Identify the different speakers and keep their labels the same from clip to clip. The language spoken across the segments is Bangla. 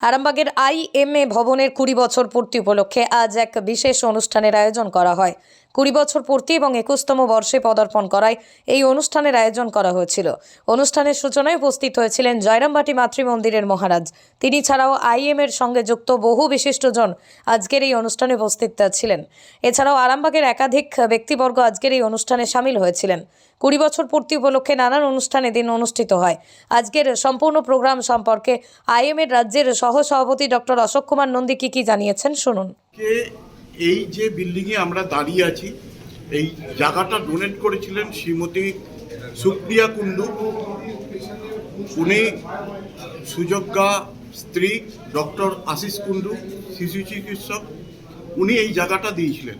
Speaker 1: আরামবাগের আইএমএ ভবনের কুড়ি বছর পূর্তি উপলক্ষে আজ এক বিশেষ অনুষ্ঠানের আয়োজন করা হয়। কুড়ি বছর পূর্তি এবং একুশতম বর্ষে পদার্পণ করায় এই অনুষ্ঠানের আয়োজন করা হয়েছিল। অনুষ্ঠানের সূচনায় উপস্থিত হয়েছিলেন জয়রামবাটি মাতৃমন্দিরের মহারাজ। তিনি ছাড়াও আইএম এর সঙ্গে যুক্ত বহু বিশিষ্টজন আজকের এই অনুষ্ঠানে উপস্থিত ছিলেন। এছাড়াও আরামবাগের একাধিক ব্যক্তিবর্গ আজকের এই অনুষ্ঠানে সামিল হয়েছিলেন। কুড়ি বছর পূর্তি উপলক্ষে নানান অনুষ্ঠানে দিন অনুষ্ঠিত হয়। আজকের সম্পূর্ণ প্রোগ্রাম সম্পর্কে আইএম এর রাজ্যের সহ সভাপতি ডক্টর অশোক কুমার নন্দী কি কি জানিয়েছেন শুনুন।
Speaker 2: এই যে বিল্ডিংয়ে আমরা দাঁড়িয়ে আছি, এই জায়গাটা ডোনেট করেছিলেন শ্রীমতী সুপ্রিয়া কুন্ডু উনি সুযোগ্যা স্ত্রী ডক্টর আশিস কুন্ডু শিশু চিকিৎসক। উনি এই জায়গাটা দিয়েছিলেন।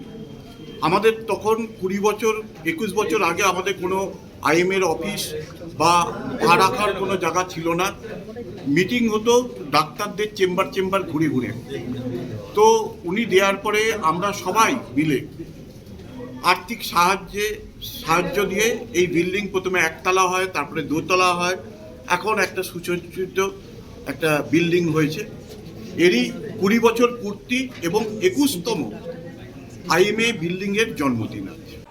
Speaker 2: আমাদের তখন কুড়ি বছর, একুশ বছর আগে আমাদের কোনো আইএমের অফিস বা পা রাখার কোনো জায়গা ছিল না। মিটিং হতো, ডাক্তারদের চেম্বার চেম্বার ঘুরে ঘুরে। তো উনি দেওয়ার পরে আমরা সবাই মিলে আর্থিক সাহায্যে, সাহায্য দিয়ে এই বিল্ডিং প্রথমে একতলা হয়, তারপরে দোতলা হয়। এখন একটা সুসজ্জিত একটা বিল্ডিং হয়েছে। এরই কুড়ি বছর পূর্তি এবং একুশতম আইএমএ বিল্ডিংয়ের জন্মদিন আছে।